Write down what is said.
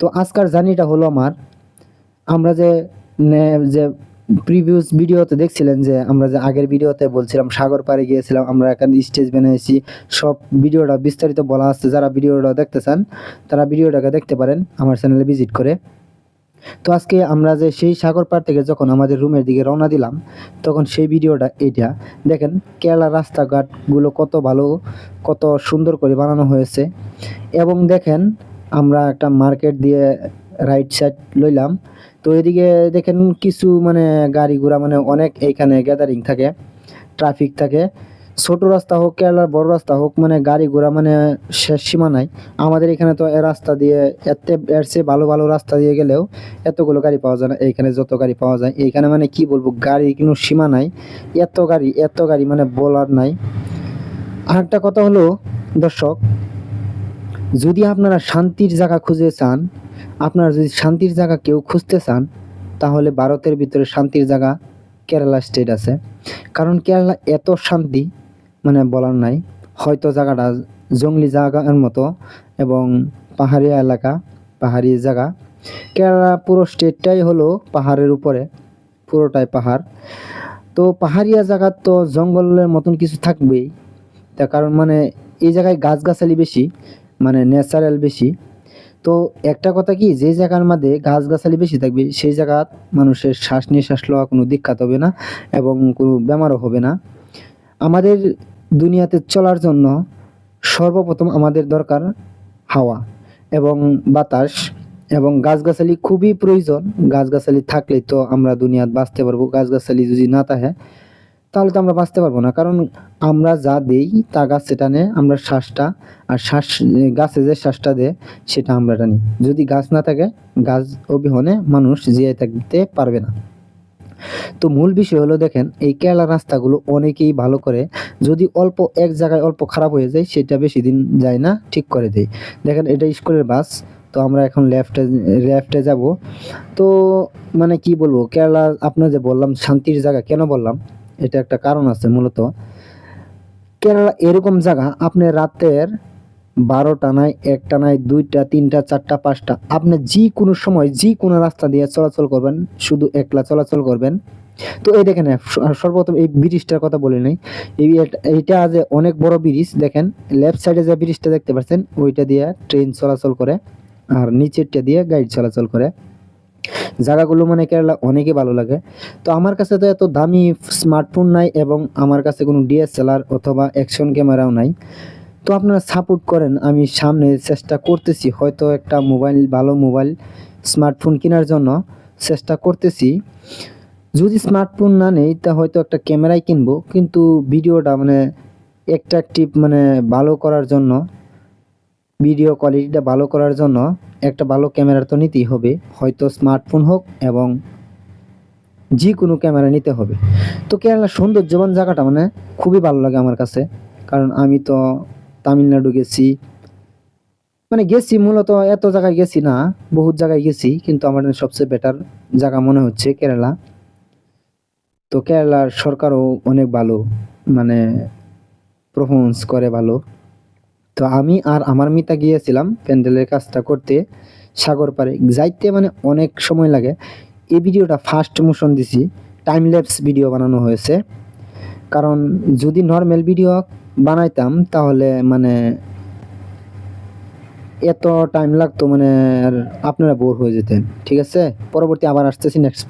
তো আজকার জার্নিটা হলো আমার। আমরা যে যে প্রিভিয়াস ভিডিওতে দেখছিলেন যে, আমরা যে আগের ভিডিওতে বলছিলাম সাগর পাড়ে গিয়েছিলাম, আমরা এখানে স্টেজ বানিয়েছি সব ভিডিওটা বিস্তারিত বলা আছে, যারা ভিডিওটা দেখতে চান, তারা ভিডিওটাকে দেখতে পারেন আমার চ্যানেলে ভিজিট করে। তো আজকে আমরা যে সেই সাগর পাড় থেকে যখন আমাদের রুমের দিকে রওনা দিলাম, তখন সেই ভিডিওটা এইটা। দেখেন কেরালা রাস্তাঘাটগুলো কত ভালো, কত সুন্দর করে বানানো হয়েছে। এবং দেখেন আমরা একটা মার্কেট দিয়ে রাইট সাইড লইলাম। তো এদিকে দেখেন কিছু মানে গাড়ি ঘোড়া মানে অনেক এইখানে গ্যাদারিং থাকে ট্রাফিক থাকে। ছোট রাস্তা হোক কেরালার বড় রাস্তা হোক মানে গাড়ি ঘোড়া মানে শেষ সীমা নাই। আমাদের এখানে তো রাস্তা দিয়ে এতে এর চেয়ে ভালো ভালো রাস্তা দিয়ে গেলেও এতগুলো গাড়ি পাওয়া যায় না। এইখানে যত গাড়ি পাওয়া যায়, এইখানে মানে কি বলব, গাড়ি কোনো সীমা নাই। এত গাড়ি এত গাড়ি মানে বলার নাই। আরেকটা কথা হলো, দর্শক যদি আপনারা শান্তির জায়গা খুঁজে চান, আপনারা যদি শান্তির জায়গা কেউ খুঁজতে চান, তাহলে ভারতের ভিতরে শান্তির জায়গা কেরালা স্টেট আছে। কারণ কেরালা এত শান্তি মানে বলার নাই, হয়তো জায়গাটা জঙ্গলি জায়গার মতো এবং পাহাড়ি এলাকা, পাহাড়ি জায়গা। কেরালা পুরো স্টেটটাই হলো পাহাড়ের উপরে, পুরোটাই পাহাড়। তো পাহাড়িয়া জায়গার তো জঙ্গলের মতন কিছু থাকবেই। তার কারণ মানে এই জায়গায় গাছগাছালি বেশি মানে ন্যাচারাল বেশি। তো একটা কথা কি, যে জায়গার মধ্যে গাছগাছালি বেশি থাকবে, সেই জায়গা মানুষের শ্বাস নিঃশ্বাস লওয়া কোনো দিক্কাত হবে না এবং কোনো বেমারও হবে না। আমাদের দুনিয়াতে চলার জন্য সর্বপ্রথম আমাদের দরকার হাওয়া এবং বাতাস এবং গাছগাছালি খুবই প্রয়োজন। গাছগাছালি থাকলে তো আমরা দুনিয়াত বাঁচতে পারব। গাছগাছালি যদি না থাকে তাহলে তো আমরা বাঁচতে পারব না। কারণ আমরা যা দেই, তা গাছ সেটা নেয় আমরা শ্বাসটা, আর শ্বাস, গাছে যে শ্বাসটা দেয় সেটা আমরা টানি যদি গাছ না থাকে, গাছ অবিহনে মানুষ জিয়ে থাকতে পারবে না। তো মূল বিষয় হলো দেখেন, এই কেরালা রাস্তাগুলো অনেকেই ভালো করে যদি অল্প এক জায়গায় অল্প খারাপ হয়ে যায়, সেটা বেশি দিন যায় না, ঠিক করে দেয়। দেখেন, এটা স্কুলের বাস, তো আমরা এখন লেফটে লেফটে যাব। তো মানে কি বলব, কেরালা, আপনার যে বললাম, শান্তির জায়গা, কেন বললাম? এটা একটা কারণ আছে মূলত। কেরালা এরকম জায়গা, আপনি রাতের বারোটা নাই, একটা নাই, দুইটা, তিনটা, চারটা, পাঁচটা, আপনি যে কোনো সময় যে কোনো রাস্তা দিয়ে চলাচল করবেন, শুধু একলা চলাচল করবেন। তো এই দেখেন সর্বপ্রথম এই ব্রিজটার কথা বলে নেই। এই এইটা যে অনেক বড় ব্রিজ, দেখেন লেফট সাইডে যে ব্রিজটা দেখতে পাচ্ছেন, ওইটা দিয়ে ট্রেন চলাচল করে, আর নিচেরটা দিয়ে গাড়ি চলাচল করে। জায়গাগুলো মানে কেরালা অনেকই ভালো লাগে। তো আমার কাছে তো এত দামি স্মার্টফোন নাই এবং আমার কাছে কোনো ডিএসএলআর অথবা অ্যাকশন ক্যামেরাও নাই। তো আপনারা সাপোর্ট করেন, আমি সামনে চেষ্টা করতেছি। হয়তো একটা মোবাইল ভালো মোবাইল স্মার্টফোন কেনার জন্য চেষ্টা করতেছি। যদি স্মার্টফোন না নেই, তা হয়তো একটা ক্যামেরাই কিনবো। কিন্তু ভিডিওটা মানে অ্যাট্রাকটিভ মানে ভালো করার জন্য ভিডিও কোয়ালিটিটা ভালো করার জন্য একটা ভালো ক্যামেরা তো নিতেই হবে, হয়তো স্মার্টফোন হোক এবং যে কোনো ক্যামেরা নিতে হবে। তো কেরালা সৌন্দর্যবান জায়গাটা মানে খুবই ভালো লাগে আমার কাছে, কারণ আমি তো তামিলনাড়ু গেছি। মানে গেছি মূলত এত জায়গায় গেছি না, বহুত জায়গায় গেছি, কিন্তু আমার সবচেয়ে বেটার জায়গা মনে হচ্ছে কেরালা। তো কেরালার সরকারও অনেক ভালো মানে পারফরমেন্স করে ভালো। তো আমি আর আমার মিতা গিয়েছিলাম প্যান্ডেলের কাজটা করতে সাগর পারে যাইতে মানে অনেক সময় লাগে। এই ভিডিওটা ফার্স্ট মোশন দিছি। টাইম ল্যাপস ভিডিও বানানো হয়েছে। কারণ যদি নর্মাল ভিডিও বানাইতাম তাহলে মানে এত টাইম লাগতো মানে আর আপনারা বোর হয়ে যেতেন। ঠিক আছে? পরবর্তী আবার আসতেছি নেক্সট